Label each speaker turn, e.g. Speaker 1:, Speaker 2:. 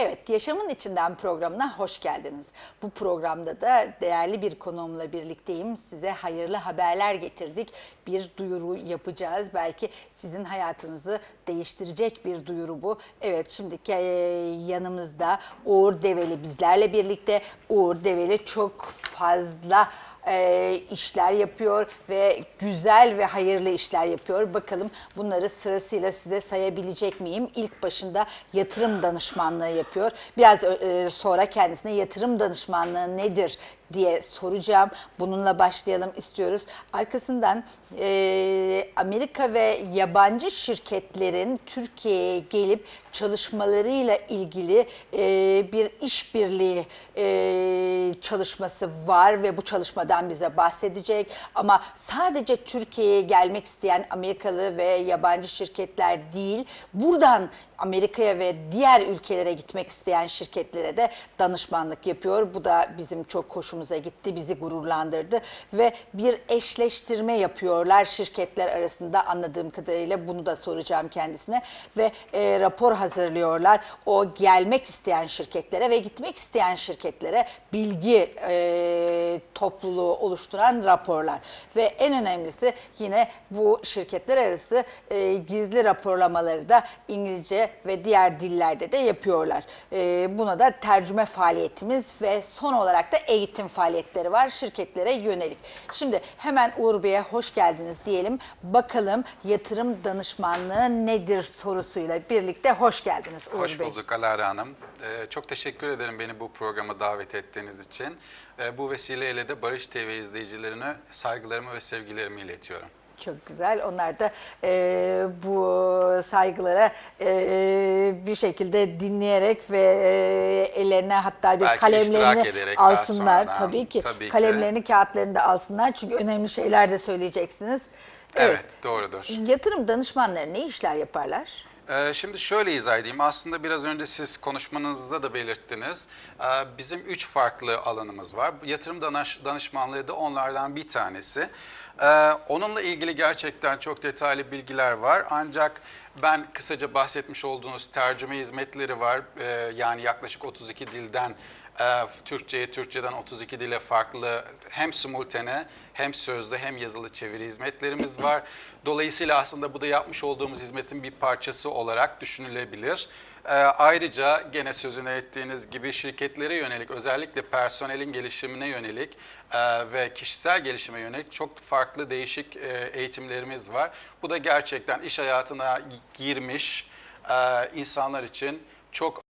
Speaker 1: Evet, Yaşamın İçinden programına hoş geldiniz. Bu programda da değerli bir konuğumla birlikteyim. Size hayırlı haberler getirdik. Bir duyuru yapacağız. Belki sizin hayatınızı değiştirecek bir duyuru bu. Evet, şimdiki e, yanımızda Uğur Develi bizlerle birlikte. Uğur Develi çok fazla e, işler yapıyor ve güzel ve hayırlı işler yapıyor. Bakalım bunları sırasıyla size sayabilecek miyim? İlk başında yatırım danışmanlığı yapıyor. Biraz e, sonra kendisine yatırım danışmanlığı nedir diye soracağım. Bununla başlayalım istiyoruz. Arkasından e, Amerika ve yabancı şirketlerin Türkiye'ye gelip çalışmalarıyla ilgili e, bir işbirliği e, çalışması var ve bu çalışmadan bize bahsedecek. Ama sadece Türkiye'ye gelmek isteyen Amerikalı ve yabancı şirketler değil, buradan Amerika'ya ve diğer ülkelere gitmek isteyen şirketlere de danışmanlık yapıyor. Bu da bizim çok hoşumuza gitti, bizi gururlandırdı ve bir eşleştirme yapıyorlar şirketler arasında anladığım kadarıyla bunu da soracağım kendisine ve e, rapor hazırlıyorlar. O gelmek isteyen şirketlere ve gitmek isteyen şirketlere bilgi e, topluluğu oluşturan raporlar ve en önemlisi yine bu şirketler arası e, gizli raporlamaları da İngilizce ve diğer dillerde de yapıyorlar. E, buna da tercüme faaliyetimiz ve son olarak da eğitim faaliyetleri var şirketlere yönelik. Şimdi hemen Uğur Bey'e hoş geldiniz diyelim. Bakalım yatırım danışmanlığı nedir sorusuyla birlikte hoş geldiniz Uğur
Speaker 2: Hoş
Speaker 1: Bey.
Speaker 2: bulduk Alara Hanım. Ee, çok teşekkür ederim beni bu programa davet ettiğiniz için. Ee, bu vesileyle de Barış TV izleyicilerine saygılarımı ve sevgilerimi iletiyorum.
Speaker 1: Çok güzel. Onlar da e, bu saygılara e, bir şekilde dinleyerek ve e, ellerine hatta bir
Speaker 2: Belki
Speaker 1: kalemlerini
Speaker 2: ederek daha
Speaker 1: alsınlar.
Speaker 2: sonradan,
Speaker 1: Tabii ki.
Speaker 2: tabii ki.
Speaker 1: kalemlerini, kağıtlarını da alsınlar. Çünkü önemli şeyler de söyleyeceksiniz.
Speaker 2: Evet, doğrudur.
Speaker 1: Yatırım danışmanları ne işler yaparlar?
Speaker 2: Ee, Şimdi şöyle izah edeyim. Aslında biraz önce siz konuşmanızda da belirttiniz. Ee, Bizim üç farklı alanımız var. Yatırım danış- danışmanlığı da onlardan bir tanesi. Ee, Onunla ilgili gerçekten çok detaylı bilgiler var. Ancak ben kısaca bahsetmiş olduğunuz tercüme hizmetleri var. Ee, Yani yaklaşık 32 dilden e, Türkçe'ye, Türkçeden 32 dile farklı hem simultane hem sözlü hem yazılı çeviri hizmetlerimiz var. Dolayısıyla aslında bu da yapmış olduğumuz hizmetin bir parçası olarak düşünülebilir. E, ayrıca gene sözünü ettiğiniz gibi şirketlere yönelik özellikle personelin gelişimine yönelik e, ve kişisel gelişime yönelik çok farklı değişik e, eğitimlerimiz var. Bu da gerçekten iş hayatına girmiş e, insanlar için çok